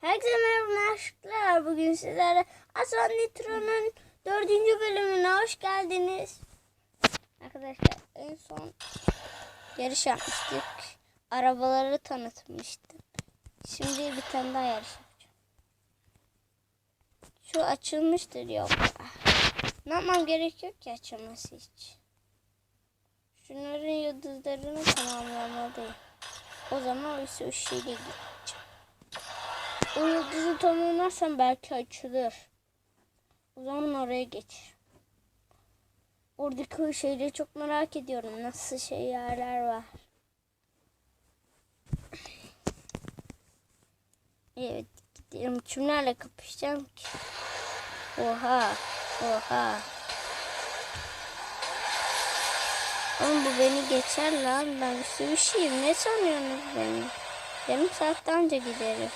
Herkese merhaba aşklar. Bugün sizlere Aslan Nitro'nun dördüncü bölümüne hoş geldiniz. Arkadaşlar en son yarış yapmıştık. Arabaları tanıtmıştım. Şimdi bir tane daha yarış yapacağım. Şu açılmıştır yok. Ne yapmam gerek yok ki açılması hiç. Şunların yıldızlarını tamamlamalıyım. O zaman o sushi'yle gideceğim. O yıldızı tamamlarsam belki açılır. O zaman oraya geç. Oradaki şeyleri çok merak ediyorum. Nasıl şey yerler var. Evet gidelim. Kimlerle kapışacağım ki? Oha. Oha. Oğlum bu beni geçer lan. Ben bir sürü şeyim. Ne sanıyorsunuz beni? Yarım saatten önce giderim.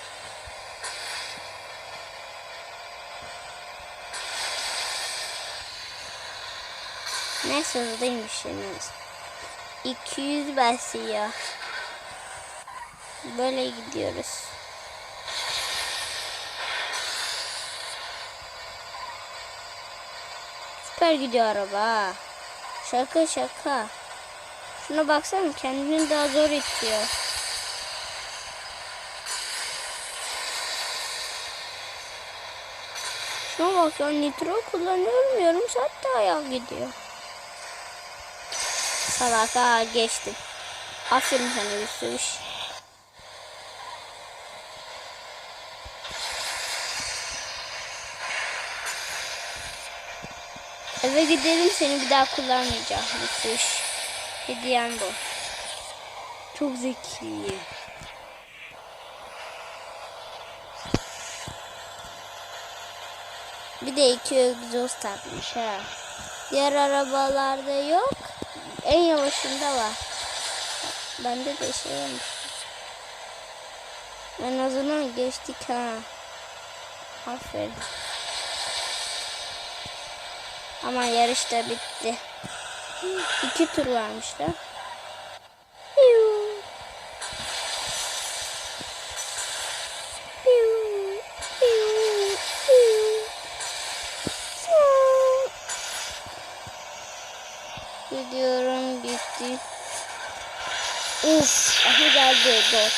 Neyse hızlıymış yine. 200 basıyor. Böyle gidiyoruz. Süper gidiyor araba. Şaka şaka. Şuna baksana kendini daha zor itiyor. Şuna bak ya nitro kullanıyorum yarım saat daha yağ gidiyor. Salak ha geçtim. Aferin sana bir sürü iş. Eve gidelim seni bir daha kullanmayacağım. Bir sürü iş. Hediyem bu. Çok zeki. Bir de iki egzoz takmış ha. Diğer arabalarda yok. En yavaşında var. Bende de şey olmuş. En azından geçtik ha. Aferin. Ama yarış da bitti. İki tur varmışlar. Piu. Uf, aha geldi gol.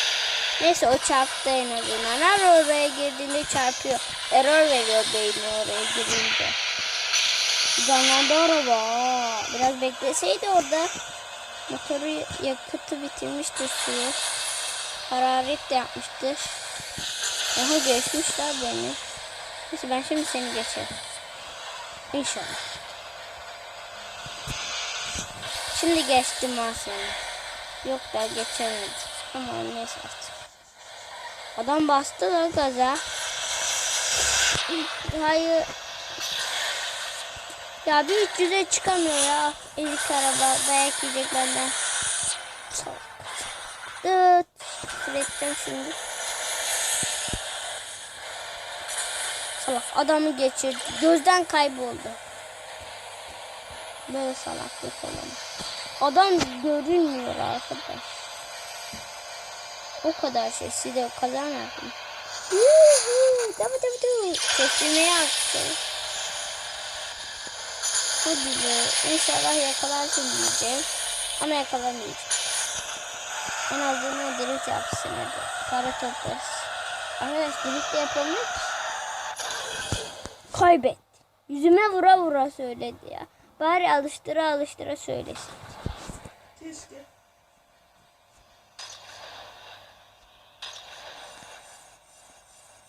Neyse o çarptı en azından. Her oraya girdiğinde çarpıyor. Error veriyor beyni oraya girince. Canlandı araba. Biraz bekleseydi orada. Motoru yakıtı bitirmiştir suyu. Hararet de yapmıştır. Aha geçmişler beni. Neyse ben şimdi seni geçerim. İnşallah. Şimdi geçtim ben seni. Yok da geçemedim. Ama neyse artık. Adam bastı lan gaza. Hayır. Ya bir 300'e çıkamıyor ya. Ezik araba dayak yiyecek benden. Salak. Dıt. Üreteceğim şimdi. Salak adamı geçirdi. Gözden kayboldu. Böyle salaklık olamaz. Adam görünmüyor arkadaş. O kadar şey size kazanmadım. Yuhu, tabii tabii tabii. Sesini yaptı. Hadi be. İnşallah yakalarsın diyeceğim. Ama yakalamayacağım. En azından drift yapsın hadi. Para toplarız. Arkadaş drift de yapamıyor. Kaybet. Yüzüme vura vura söyledi ya. Bari alıştıra alıştıra söylesin. Keşke.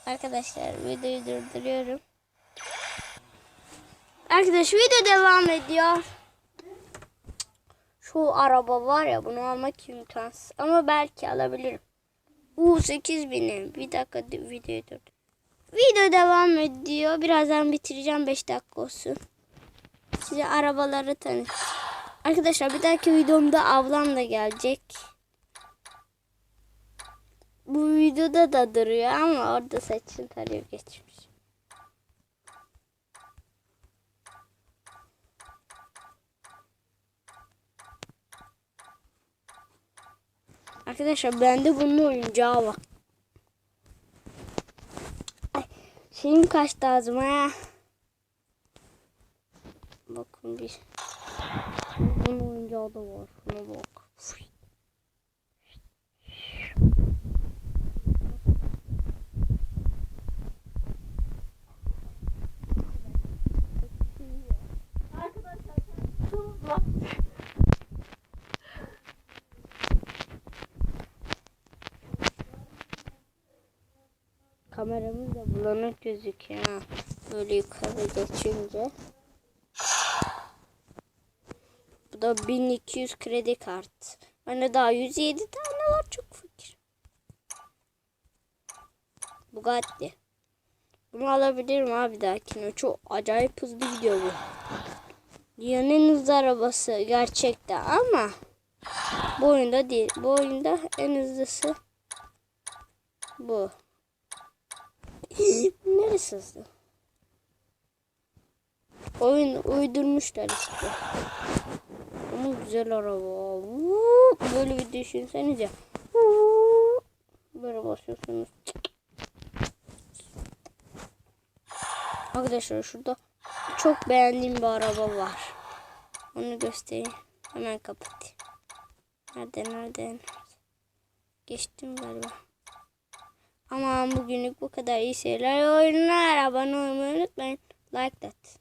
Arkadaşlar videoyu durduruyorum. Arkadaş video devam ediyor. Şu araba var ya bunu almak imkansız. Ama belki alabilirim. Uuu 8000'im. Bir dakika videoyu durdur. Video devam ediyor. Birazdan bitireceğim 5 dakika olsun. Size arabaları tanıt. Arkadaşlar bir dahaki videomda ablam da gelecek. Bu videoda da duruyor ama orada saçını tarıyor geçmiş. Arkadaşlar bende bunun oyuncağı var. Şeyim kaçtı ağzıma ya. Bakın bir. Da var. Şuna bak. Kameramız da bulanık gözüküyor. Böyle yukarı geçince. Da 1200 kredi kart. Bende daha 107 tane var çok fakir. Bugatti. Bunu alabilirim abi dahakine. Çok acayip hızlı gidiyor bu. Dünyanın en hızlı arabası gerçekten ama bu oyunda değil. Bu oyunda en hızlısı bu. Neresi hızlı? Oyun uydurmuşlar işte. Ama güzel araba. Böyle bir düşünsenize. Böyle basıyorsunuz. Arkadaşlar şurada çok beğendiğim bir araba var. Onu göstereyim. Hemen kapatayım. Nerede nerede? Geçtim galiba. Aman bugünlük bu kadar iyi şeyler oyunlar. Abone olmayı unutmayın. Like that.